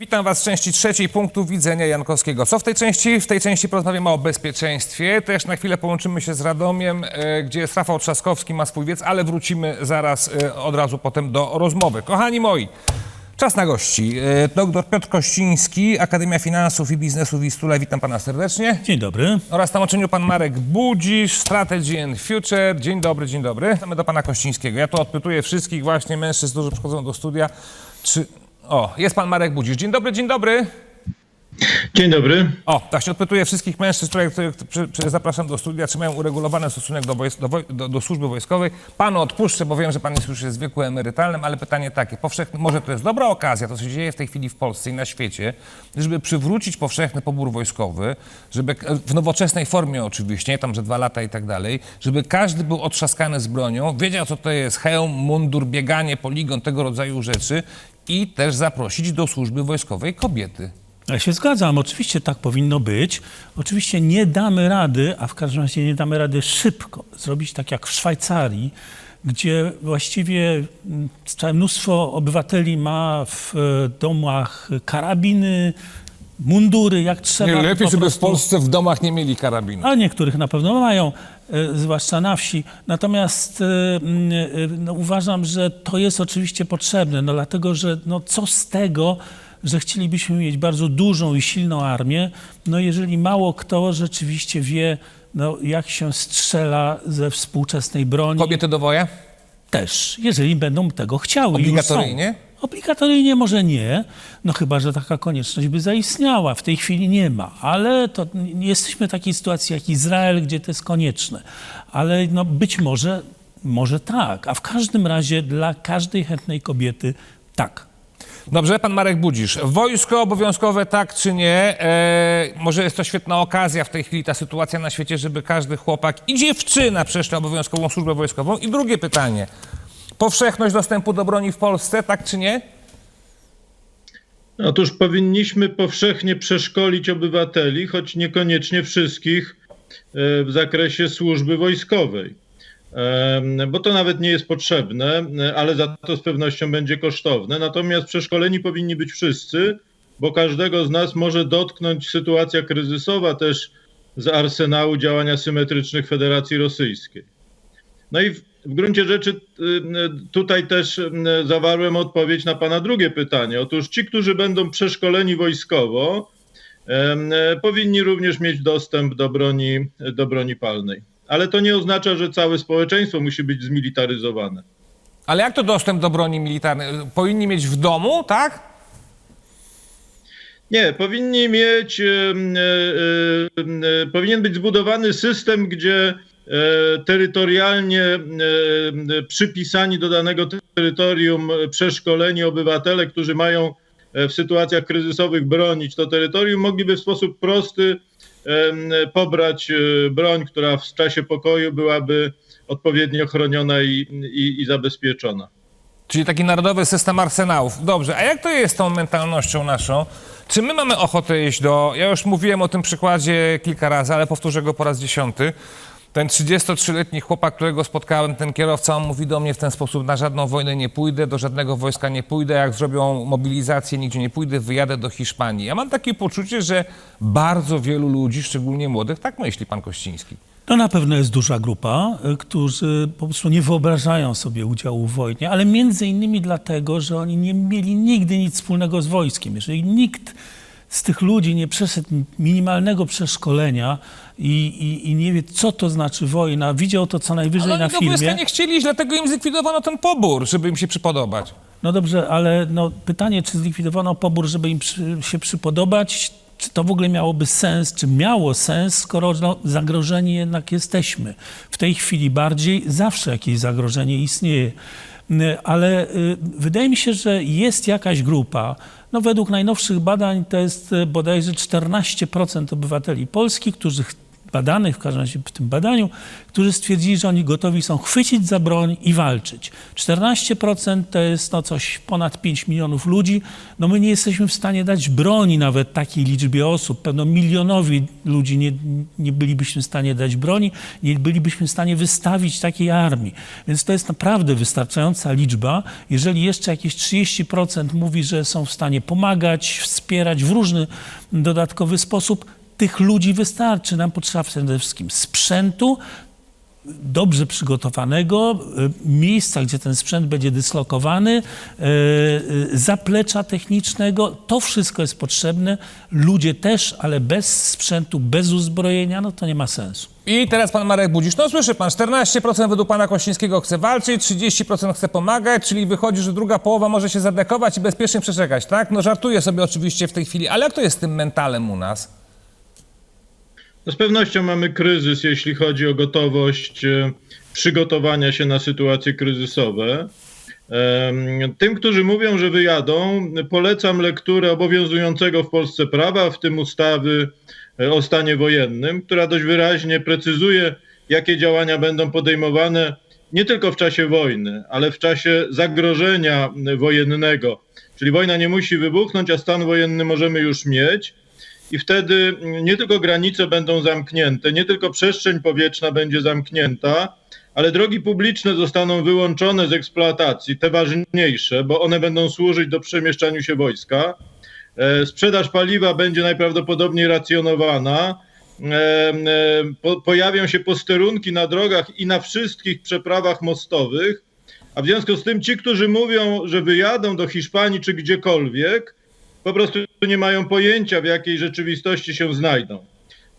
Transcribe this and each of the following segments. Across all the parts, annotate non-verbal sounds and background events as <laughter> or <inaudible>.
Witam Was w części trzeciej punktu widzenia Jankowskiego. Co w tej części? W tej części porozmawiamy o bezpieczeństwie. Też na chwilę połączymy się z Radomiem, e, gdzie jest Rafał Trzaskowski, ma swój wiec, ale wrócimy zaraz e, od razu potem do rozmowy. Kochani moi, czas na gości. E, Dr Piotr Kościński, Akademia Finansów i Biznesu Wistula. Witam Pana serdecznie. Dzień dobry. Oraz na łączeniu pan Marek Budzisz, Strategy and Future. Dzień dobry, dzień dobry. Wracamy do pana Kościńskiego. Ja tu odpytuję wszystkich właśnie mężczyzn, którzy przychodzą do studia. Czy... O, jest pan Marek Budzisz. Dzień dobry, dzień dobry. Dzień dobry. O, tak się odpytuję wszystkich mężczyzn, których, których przy, przy, zapraszam do studia, czy mają uregulowany stosunek do, wojs- do, do, do służby wojskowej. Panu odpuszczę, bo wiem, że pan jest już jest w wieku emerytalnym, ale pytanie takie, powszechne, może to jest dobra okazja, to co się dzieje w tej chwili w Polsce i na świecie, żeby przywrócić powszechny pobór wojskowy, żeby w nowoczesnej formie oczywiście, nie tam, że dwa lata i tak dalej, żeby każdy był otrzaskany z bronią, wiedział, co to jest hełm, mundur, bieganie, poligon, tego rodzaju rzeczy i też zaprosić do służby wojskowej kobiety. Ja się zgadzam, oczywiście tak powinno być. Oczywiście nie damy rady, a w każdym razie nie damy rady szybko zrobić tak jak w Szwajcarii, gdzie właściwie mm, całe mnóstwo obywateli ma w e, domach karabiny, mundury, jak trzeba. Nie, lepiej, żeby w Polsce w domach nie mieli karabinu. A niektórych na pewno mają, e, zwłaszcza na wsi. Natomiast e, e, no, uważam, że to jest oczywiście potrzebne, no, dlatego że no, co z tego, że chcielibyśmy mieć bardzo dużą i silną armię, no jeżeli mało kto rzeczywiście wie, no, jak się strzela ze współczesnej broni. Kobiety do woja? Też, jeżeli będą tego chciały. i już są. Obligatoryjnie? Obligatoryjnie może nie, no chyba, że taka konieczność by zaistniała. W tej chwili nie ma, ale to jesteśmy w takiej sytuacji jak Izrael, gdzie to jest konieczne. Ale no być może, może tak, a w każdym razie dla każdej chętnej kobiety tak. Dobrze, pan Marek Budzisz. Wojsko obowiązkowe tak czy nie? E, może jest to świetna okazja w tej chwili, ta sytuacja na świecie, żeby każdy chłopak i dziewczyna przeszli obowiązkową służbę wojskową. I drugie pytanie. Powszechność dostępu do broni w Polsce, tak czy nie? Otóż powinniśmy powszechnie przeszkolić obywateli, choć niekoniecznie wszystkich e, w zakresie służby wojskowej. Bo to nawet nie jest potrzebne, ale za to z pewnością będzie kosztowne. Natomiast przeszkoleni powinni być wszyscy, bo każdego z nas może dotknąć sytuacja kryzysowa też z arsenału działania symetrycznych Federacji Rosyjskiej. No i w, gruncie rzeczy y, tutaj też y, zawarłem odpowiedź na Pana drugie pytanie. Otóż ci, którzy będą przeszkoleni wojskowo, e, powinni również mieć dostęp do broni, do broni palnej. Ale to nie oznacza, że całe społeczeństwo musi być zmilitaryzowane. Ale jak to dostęp do broni militarnej? Powinni mieć w domu, tak? Nie, powinni mieć, e, e, powinien być zbudowany system, gdzie terytorialnie e, e, przypisani do danego terytorium e, przeszkoleni obywatele, którzy mają e, w sytuacjach kryzysowych bronić to terytorium, mogliby w sposób prosty pobrać e, broń, która w czasie pokoju byłaby odpowiednio chroniona i, i, i zabezpieczona. Czyli taki narodowy system arsenałów. Dobrze, a jak to jest z tą mentalnością naszą? Czy my mamy ochotę iść do... Ja już mówiłem o tym przykładzie kilka razy, ale powtórzę go po raz dziesiąty. Ten 33-letni chłopak, którego spotkałem, ten kierowca, on mówi do mnie w ten sposób, na żadną wojnę nie pójdę, do żadnego wojska nie pójdę, jak zrobią mobilizację, nigdzie nie pójdę, wyjadę do Hiszpanii. Ja mam takie poczucie, że bardzo wielu ludzi, szczególnie młodych, tak myśli pan Kościński. To na pewno jest duża grupa, y, którzy po prostu nie wyobrażają sobie udziału w wojnie, ale między innymi dlatego, że oni nie mieli nigdy nic wspólnego z wojskiem. Jeżeli nikt z tych ludzi nie przeszedł minimalnego przeszkolenia i, i, i nie wie, co to znaczy wojna, widział to co najwyżej Ale na oni do wojska filmie. nie chcieli iść, dlatego im zlikwidowano ten pobór, żeby im się przypodobać. No dobrze, ale no, pytanie, czy zlikwidowano pobór, żeby im przy, się przypodobać, czy to w ogóle miałoby sens, czy miało sens, skoro no, zagrożeni jednak jesteśmy. W tej chwili bardziej, zawsze jakieś zagrożenie istnieje. Ale y, wydaje mi się, że jest jakaś grupa, no według najnowszych badań to jest y, bodajże 14% obywateli Polski, którzy badanych, w każdym razie w tym badaniu, którzy stwierdzili, że oni gotowi są chwycić za broń i walczyć. 14% to jest no coś ponad 5 milionów ludzi. No my nie jesteśmy w stanie dać broni nawet takiej liczbie osób. Pewno milionowi ludzi nie, nie bylibyśmy w stanie dać broni, nie bylibyśmy w stanie wystawić takiej armii. Więc to jest naprawdę wystarczająca liczba. Jeżeli jeszcze jakieś 30% mówi, że są w stanie pomagać, wspierać w różny dodatkowy sposób, tych ludzi wystarczy. Nam potrzeba przede wszystkim sprzętu, dobrze przygotowanego, y, miejsca, gdzie ten sprzęt będzie dyslokowany, y, y, zaplecza technicznego. To wszystko jest potrzebne. Ludzie też, ale bez sprzętu, bez uzbrojenia, no to nie ma sensu. I teraz pan Marek Budzisz. No słyszy pan, 14% według pana Kościńskiego chce walczyć, 30% chce pomagać, czyli wychodzi, że druga połowa może się zadekować i bezpiecznie przeczekać, tak? No żartuję sobie oczywiście w tej chwili, ale jak to jest z tym mentalem u nas? Z pewnością mamy kryzys, jeśli chodzi o gotowość e, przygotowania się na sytuacje kryzysowe. Tym, którzy mówią, że wyjadą, polecam lekturę obowiązującego w Polsce prawa, w tym ustawy e, o stanie wojennym, która dość wyraźnie precyzuje, jakie działania będą podejmowane nie tylko w czasie wojny, ale w czasie zagrożenia wojennego. Czyli wojna nie musi wybuchnąć, a stan wojenny możemy już mieć. I wtedy nie tylko granice będą zamknięte, nie tylko przestrzeń powietrzna będzie zamknięta, ale drogi publiczne zostaną wyłączone z eksploatacji, te ważniejsze, bo one będą służyć do przemieszczania się wojska. E, Sprzedaż paliwa będzie najprawdopodobniej racjonowana. E, e, po, pojawią się posterunki na drogach i na wszystkich przeprawach mostowych. A w związku z tym ci, którzy mówią, że wyjadą do Hiszpanii czy gdziekolwiek, po prostu nie mają pojęcia, w jakiej rzeczywistości się znajdą.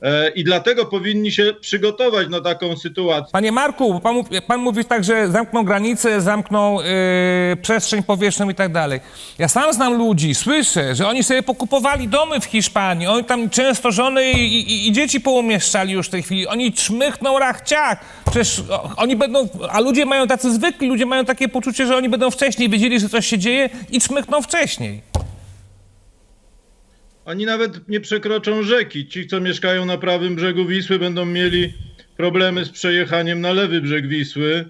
E, I dlatego powinni się przygotować na taką sytuację. Panie Marku, pan, pan mówi tak, że zamkną granice, zamkną yy, przestrzeń powietrzną i tak dalej. Ja sam znam ludzi, słyszę, że oni sobie pokupowali domy w Hiszpanii, oni tam często żony i, i, i dzieci poumieszczali już w tej chwili, oni czmychną rachciach, przecież oni będą, a ludzie mają tacy zwykli, ludzie mają takie poczucie, że oni będą wcześniej wiedzieli, że coś się dzieje i czmychną wcześniej. Oni nawet nie przekroczą rzeki. Ci, co mieszkają na prawym brzegu Wisły, będą mieli problemy z przejechaniem na lewy brzeg Wisły.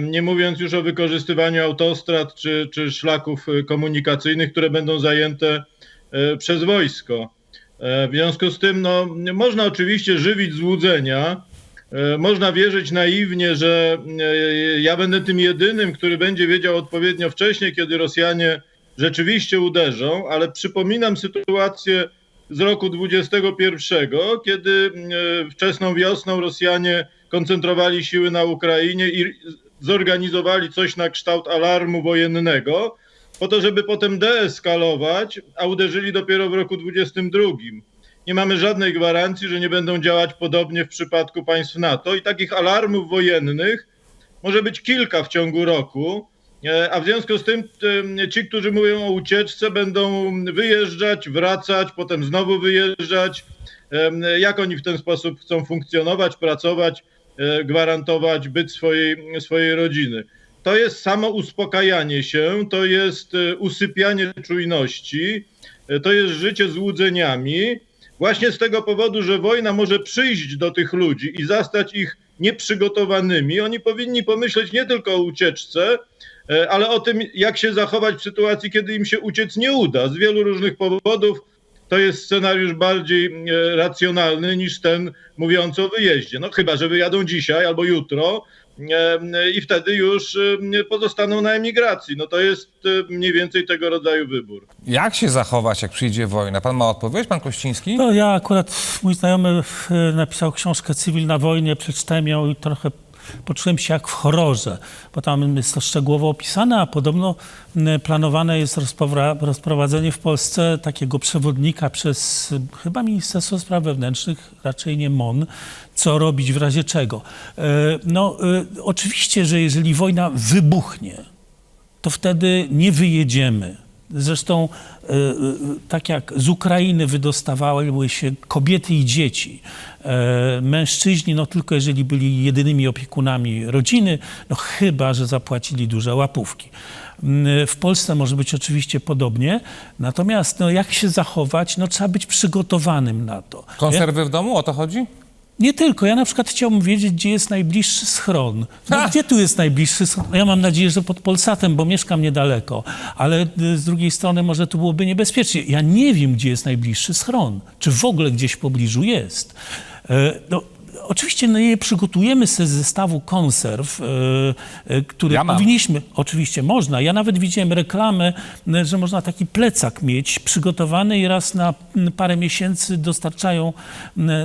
Nie mówiąc już o wykorzystywaniu autostrad czy, czy szlaków e, komunikacyjnych, które będą zajęte e, przez wojsko. E, W związku z tym, no, można oczywiście żywić złudzenia, można wierzyć naiwnie, że ja będę tym jedynym, który będzie wiedział odpowiednio wcześniej, kiedy Rosjanie rzeczywiście uderzą, ale przypominam sytuację z roku 21, kiedy e, wczesną wiosną Rosjanie koncentrowali siły na Ukrainie i zorganizowali coś na kształt alarmu wojennego, po to, żeby potem deeskalować, a uderzyli dopiero w roku 22. Nie mamy żadnej gwarancji, że nie będą działać podobnie w przypadku państw NATO i takich alarmów wojennych może być kilka w ciągu roku. E, A w związku z tym e, ci, którzy mówią o ucieczce, będą wyjeżdżać, wracać, potem znowu wyjeżdżać. E, Jak oni w ten sposób chcą funkcjonować, pracować, gwarantować byt swojej, swojej rodziny? To jest samo uspokajanie się, to jest usypianie czujności, to jest życie złudzeniami. Właśnie z tego powodu, że wojna może przyjść do tych ludzi i zastać ich nieprzygotowanymi, oni powinni pomyśleć nie tylko o ucieczce, e, ale o tym, jak się zachować w sytuacji, kiedy im się uciec nie uda. Z wielu różnych powodów to jest scenariusz bardziej e, racjonalny niż ten mówiący o wyjeździe. No chyba, że wyjadą dzisiaj albo jutro i wtedy już e, pozostaną na emigracji. No to jest e, mniej więcej tego rodzaju wybór. Jak się zachować, jak przyjdzie wojna? Pan ma odpowiedź, pan Kościński? No ja akurat, mój znajomy e, napisał książkę Cywil na wojnie, przeczytałem ją i trochę poczułem się jak w horrorze, bo tam jest to szczegółowo opisane, a podobno planowane jest rozprowadzenie w Polsce takiego przewodnika przez chyba Ministerstwo Spraw Wewnętrznych, raczej nie MON, co robić w razie czego. E, No e, oczywiście, że jeżeli wojna wybuchnie, to wtedy nie wyjedziemy. Zresztą e, e, tak jak z Ukrainy wydostawały się kobiety i dzieci, e, mężczyźni, no tylko jeżeli byli jedynymi opiekunami rodziny, no chyba, że zapłacili duże łapówki. Mm, W Polsce może być oczywiście podobnie, natomiast no, jak się zachować, no trzeba być przygotowanym na to. Konserwy w domu, o to chodzi? Nie tylko. Ja na przykład chciałbym wiedzieć, gdzie jest najbliższy schron. No, gdzie tu jest najbliższy schron? Ja mam nadzieję, że pod Polsatem, bo mieszkam niedaleko. Ale y, z drugiej strony może tu byłoby niebezpiecznie. Ja nie wiem, gdzie jest najbliższy schron. Czy w ogóle gdzieś w pobliżu jest. E, No, oczywiście no, nie przygotujemy sobie zestawu konserw, e, e, które Ja powinniśmy... Oczywiście można. Ja nawet widziałem reklamę, e, że można taki plecak mieć przygotowany i raz na parę miesięcy dostarczają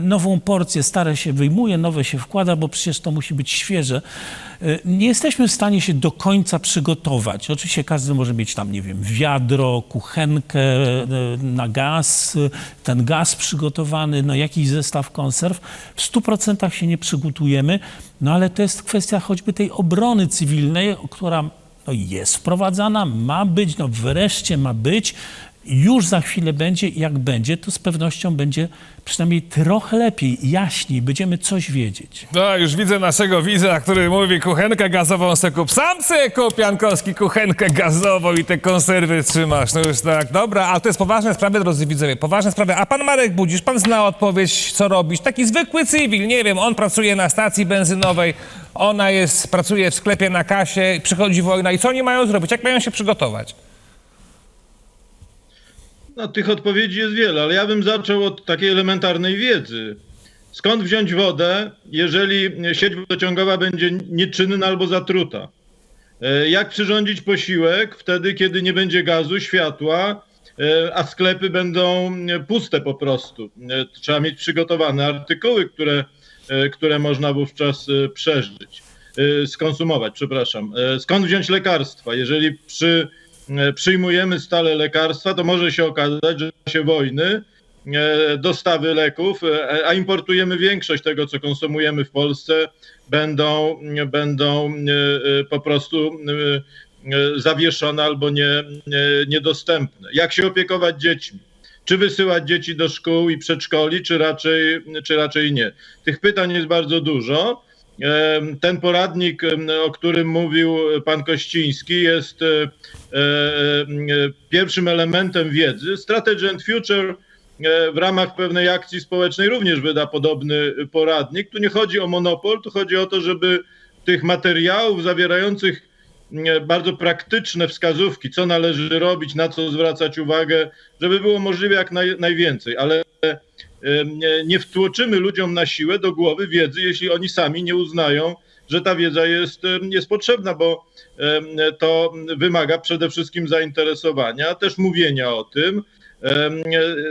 nową porcję. Stare się wyjmuje, nowe się wkłada, bo przecież to musi być świeże. E, Nie jesteśmy w stanie się do końca przygotować. Oczywiście każdy może mieć tam, nie wiem, wiadro, kuchenkę e, na gaz, ten gaz przygotowany, no jakiś zestaw konserw. W 100% się nie przygotujemy, no ale to jest kwestia choćby tej obrony cywilnej, która no, jest wprowadzana, ma być, no wreszcie ma być. Już za chwilę będzie, jak będzie, to z pewnością będzie przynajmniej trochę lepiej, jaśniej, będziemy coś wiedzieć. No, już widzę naszego widza, który mówi kuchenkę gazową se kup. Sam se kup, Jankowski, kuchenkę gazową i te konserwy trzymasz. No już tak, dobra, ale to jest poważne sprawy, drodzy widzowie, poważne sprawy. A pan Marek Budzisz, pan zna odpowiedź, co robić. Taki zwykły cywil, nie wiem, on pracuje na stacji benzynowej, ona jest, pracuje w sklepie na kasie, przychodzi wojna i co oni mają zrobić? Jak mają się przygotować? No, tych odpowiedzi jest wiele, ale ja bym zaczął od takiej elementarnej wiedzy. Skąd wziąć wodę, jeżeli sieć wodociągowa będzie nieczynna albo zatruta? E, Jak przyrządzić posiłek wtedy, kiedy nie będzie gazu, światła, e, a sklepy będą e, puste po prostu? Trzeba mieć przygotowane artykuły, które, które można wówczas przeżyć, skonsumować, przepraszam. Skąd wziąć lekarstwa? Jeżeli przy, przyjmujemy stale lekarstwa, to może się okazać, że w czasie wojny e, dostawy leków, e, a importujemy większość tego, co konsumujemy w Polsce, będą, będą e, e, po prostu e, e, zawieszone albo nie, niedostępne. Jak się opiekować dziećmi? Czy wysyłać dzieci do szkół i przedszkoli, czy raczej, czy raczej nie? Tych pytań jest bardzo dużo. Ten poradnik, o którym mówił pan Kościński, jest e, e, e, pierwszym elementem wiedzy. Strategy and Future w ramach pewnej akcji społecznej również wyda podobny poradnik. Tu nie chodzi o monopol, tu chodzi o to, żeby tych materiałów zawierających e, bardzo praktyczne wskazówki, co należy robić, na co zwracać uwagę, żeby było możliwe jak naj, najwięcej, ale nie, wtłoczymy ludziom na siłę do głowy wiedzy, jeśli oni sami nie uznają, że ta wiedza jest, jest potrzebna, bo to wymaga przede wszystkim zainteresowania, też mówienia o tym.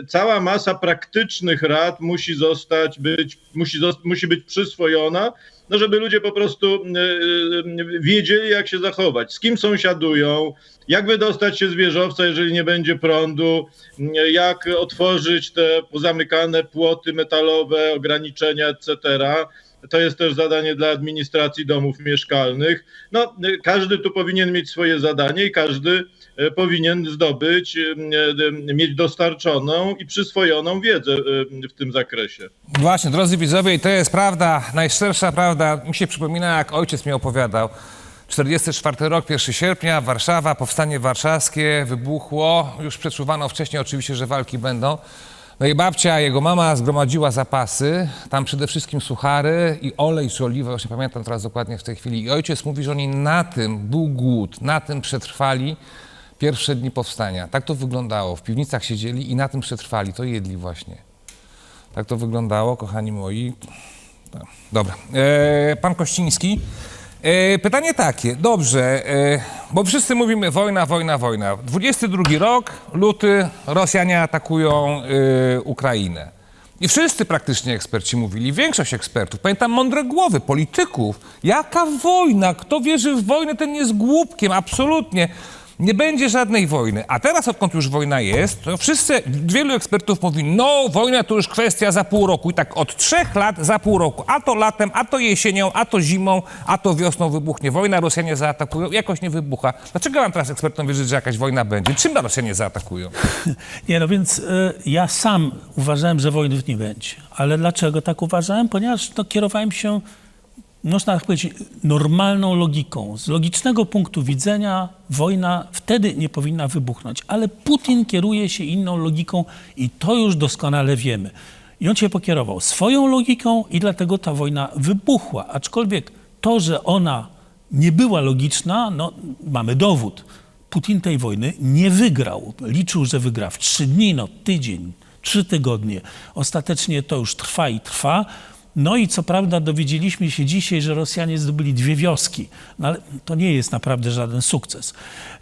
Cała masa praktycznych rad musi zostać, być, musi, musi być przyswojona, no żeby ludzie po prostu e, e, wiedzieli, jak się zachować, z kim sąsiadują, jak wydostać się z wieżowca, jeżeli nie będzie prądu, jak otworzyć te pozamykane płoty metalowe, ograniczenia, etc. To jest też zadanie dla administracji domów mieszkalnych. No, e, każdy tu powinien mieć swoje zadanie i każdy e, powinien zdobyć, e, mieć dostarczoną i przyswojoną wiedzę w tym zakresie. Właśnie, drodzy widzowie, to jest prawda, najszczersza prawda. Mi się przypomina, jak ojciec mi opowiadał. 44 rok, 1 sierpnia, Warszawa, powstanie warszawskie, wybuchło. Już przeczuwano wcześniej oczywiście, że walki będą. No i babcia, jego mama zgromadziła zapasy, tam przede wszystkim suchary i olej czy oliwę, już nie pamiętam teraz dokładnie w tej chwili. I ojciec mówi, że oni na tym, był głód, na tym przetrwali pierwsze dni powstania. Tak to wyglądało. W piwnicach siedzieli i na tym przetrwali. To jedli właśnie. Tak to wyglądało, kochani moi. Dobra. E, pan Kościński. E, pytanie takie. Dobrze, e, bo wszyscy mówimy wojna, wojna, wojna. 22 rok, luty, Rosjanie atakują e, Ukrainę. I wszyscy praktycznie eksperci mówili, większość ekspertów, pamiętam mądre głowy, polityków. Jaka wojna? Kto wierzy w wojnę, ten jest głupkiem, absolutnie. Nie będzie żadnej wojny. A teraz, odkąd już wojna jest, to wszyscy, wielu ekspertów mówi, no wojna to już kwestia za pół roku. I tak od trzech lat za pół roku. A to latem, a to jesienią, a to zimą, a to wiosną wybuchnie wojna, Rosjanie zaatakują, jakoś nie wybucha. Dlaczego mam teraz ekspertom wierzyć, że jakaś wojna będzie? Czym Rosjanie zaatakują? <laughs> Nie, no więc y, ja sam uważałem, że wojny nie będzie. Ale dlaczego tak uważałem? Ponieważ no, kierowałem się, można tak powiedzieć, normalną logiką. Z logicznego punktu widzenia wojna wtedy nie powinna wybuchnąć. Ale Putin kieruje się inną logiką i to już doskonale wiemy. I on się pokierował swoją logiką i dlatego ta wojna wybuchła. Aczkolwiek to, że ona nie była logiczna, no mamy dowód. Putin tej wojny nie wygrał. Liczył, że wygra w trzy dni, no tydzień, trzy tygodnie. Ostatecznie to już trwa i trwa. No i co prawda dowiedzieliśmy się dzisiaj, że Rosjanie zdobyli dwie wioski, no ale to nie jest naprawdę żaden sukces.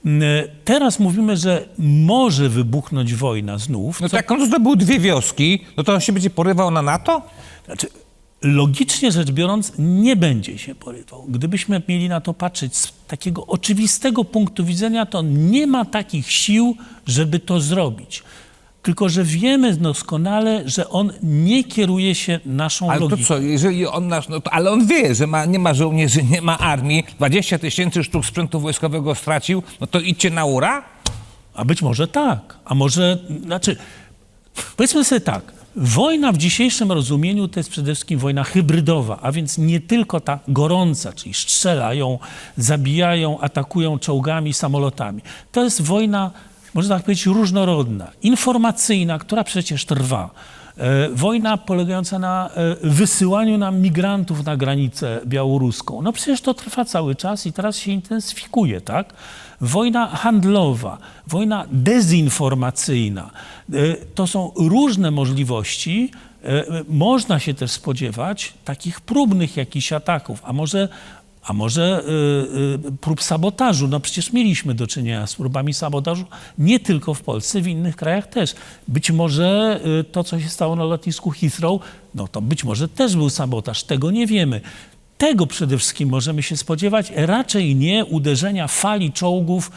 Mm, Teraz mówimy, że może wybuchnąć wojna znów. No co- tak, on zdobył dwie wioski, no to on się będzie porywał na NATO? Znaczy, logicznie rzecz biorąc, nie będzie się porywał. Gdybyśmy mieli na to patrzeć z takiego oczywistego punktu widzenia, to nie ma takich sił, żeby to zrobić. Tylko, że wiemy doskonale, że on nie kieruje się naszą Ale to logiką. co, jeżeli on nasz, no to, ale on wie, że ma, nie ma żołnierzy, nie ma armii, 20 tysięcy sztuk sprzętu wojskowego stracił, no to idźcie na ura? A być może tak, a może, znaczy, powiedzmy sobie tak, wojna w dzisiejszym rozumieniu to jest przede wszystkim wojna hybrydowa, a więc nie tylko ta gorąca, czyli strzelają, zabijają, atakują czołgami, samolotami. To jest wojna, można tak powiedzieć, różnorodna, informacyjna, która przecież trwa. E, Wojna polegająca na e, wysyłaniu nam migrantów na granicę białoruską. No przecież to trwa cały czas i teraz się intensyfikuje, tak? Wojna handlowa, wojna dezinformacyjna. E, To są różne możliwości. Można się też spodziewać takich próbnych jakichś ataków, a może, a może e, e, prób sabotażu. No przecież mieliśmy do czynienia z próbami sabotażu nie tylko w Polsce, w innych krajach też. Być może e, to, co się stało na lotnisku Heathrow, no to być może też był sabotaż, tego nie wiemy. Tego przede wszystkim możemy się spodziewać, raczej nie uderzenia fali czołgów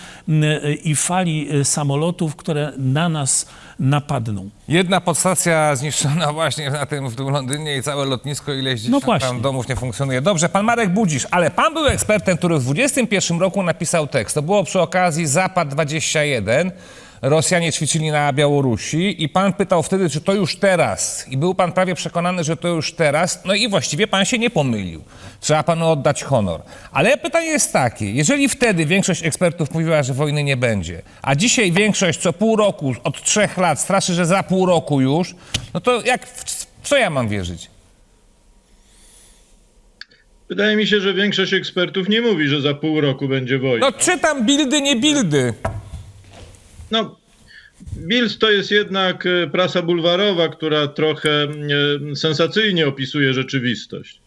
i fali e, samolotów, które na nas napadną. Jedna podstacja zniszczona <laughs> właśnie na tym w tym Londynie i całe lotnisko, ileś No tam domów nie funkcjonuje. Dobrze, pan Marek Budzisz, ale pan był ekspertem, który w 21 roku napisał tekst. To było przy okazji Zapad 21. Rosjanie ćwiczyli na Białorusi i pan pytał wtedy, czy to już teraz. I był pan prawie przekonany, że to już teraz. No i właściwie pan się nie pomylił. Trzeba panu oddać honor. Ale pytanie jest takie, jeżeli wtedy większość ekspertów mówiła, że wojny nie będzie, a dzisiaj większość co pół roku, od trzech lat straszy, że za pół roku już, no to jak, w co ja mam wierzyć? Wydaje mi się, że większość ekspertów nie mówi, że za pół roku będzie wojna. No czytam bildy, nie bildy. No, Bills to jest jednak e, prasa bulwarowa, która trochę e, sensacyjnie opisuje rzeczywistość.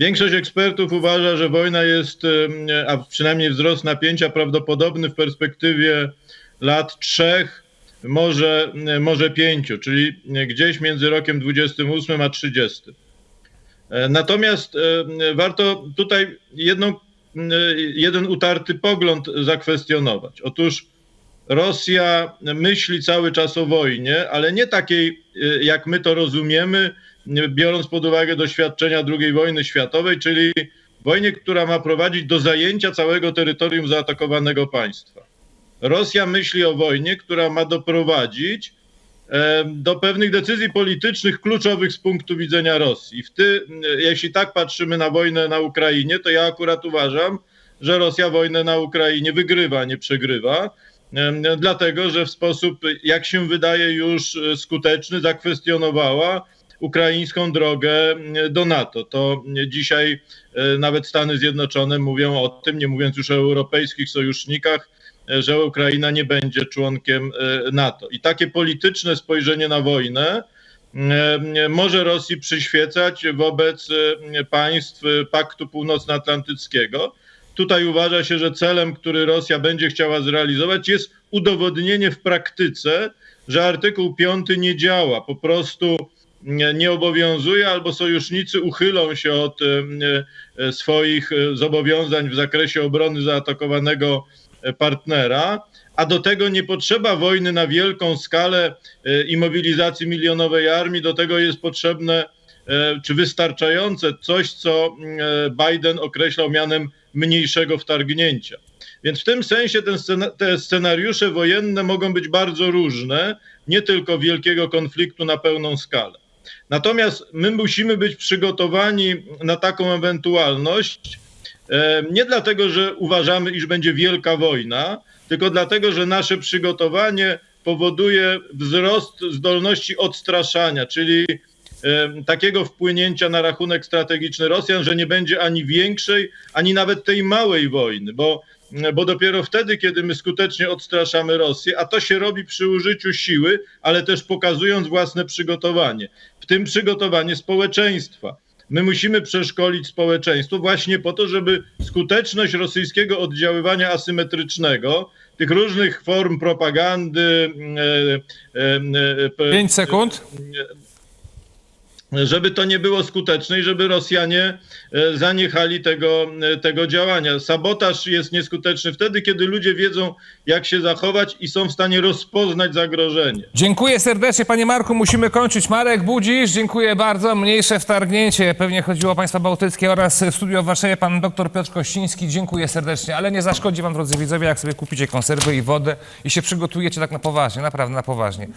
Większość ekspertów uważa, że wojna jest, e, a przynajmniej wzrost napięcia prawdopodobny w perspektywie lat trzech, może, może pięciu, czyli gdzieś między rokiem 28 a 30. E, Natomiast warto tutaj jedną, jeden utarty pogląd zakwestionować. Otóż Rosja myśli cały czas o wojnie, ale nie takiej, y, jak my to rozumiemy, y, biorąc pod uwagę doświadczenia II wojny światowej, czyli wojnie, która ma prowadzić do zajęcia całego terytorium zaatakowanego państwa. Rosja myśli o wojnie, która ma doprowadzić e, do pewnych decyzji politycznych kluczowych z punktu widzenia Rosji. W ty, y, jeśli tak patrzymy na wojnę na Ukrainie, to ja akurat uważam, że Rosja wojnę na Ukrainie wygrywa, nie przegrywa. Em, Dlatego, że w sposób, jak się wydaje, już e, skuteczny zakwestionowała ukraińską drogę do NATO. To dzisiaj e, nawet Stany Zjednoczone mówią o tym, nie mówiąc już o europejskich sojusznikach, e, że Ukraina nie będzie członkiem NATO. I takie polityczne spojrzenie na wojnę może Rosji przyświecać wobec państw Paktu Północnoatlantyckiego. Tutaj uważa się, że celem, który Rosja będzie chciała zrealizować, jest udowodnienie w praktyce, że artykuł 5 nie działa, po prostu nie, obowiązuje, albo sojusznicy uchylą się od e, e, swoich e, zobowiązań w zakresie obrony zaatakowanego partnera. A do tego nie potrzeba wojny na wielką skalę i mobilizacji milionowej armii, do tego jest potrzebne czy wystarczające coś, co Biden określał mianem mniejszego wtargnięcia. Więc w tym sensie scena, te scenariusze wojenne mogą być bardzo różne, nie tylko wielkiego konfliktu na pełną skalę. Natomiast my musimy być przygotowani na taką ewentualność, e, nie dlatego, że uważamy, iż będzie wielka wojna, tylko dlatego, że nasze przygotowanie powoduje wzrost zdolności odstraszania, czyli takiego wpłynięcia na rachunek strategiczny Rosjan, że nie będzie ani większej, ani nawet tej małej wojny, bo, bo dopiero wtedy, kiedy my skutecznie odstraszamy Rosję, a to się robi przy użyciu siły, ale też pokazując własne przygotowanie, w tym przygotowanie społeczeństwa. My musimy przeszkolić społeczeństwo właśnie po to, żeby skuteczność rosyjskiego oddziaływania asymetrycznego, tych różnych form propagandy, e, e, e, Pięć sekund. Żeby to nie było skuteczne i żeby Rosjanie e, zaniechali tego, e, tego działania. Sabotaż jest nieskuteczny wtedy, kiedy ludzie wiedzą, jak się zachować i są w stanie rozpoznać zagrożenie. Dziękuję serdecznie, panie Marku. Musimy kończyć. Marek Budzisz, dziękuję bardzo. Mniejsze wtargnięcie. Pewnie chodziło o państwa bałtyckie oraz w studio w Warszawie pan dr Piotr Kościński. Dziękuję serdecznie, ale nie zaszkodzi wam, drodzy widzowie, jak sobie kupicie konserwy i wodę i się przygotujecie tak na poważnie, naprawdę na poważnie.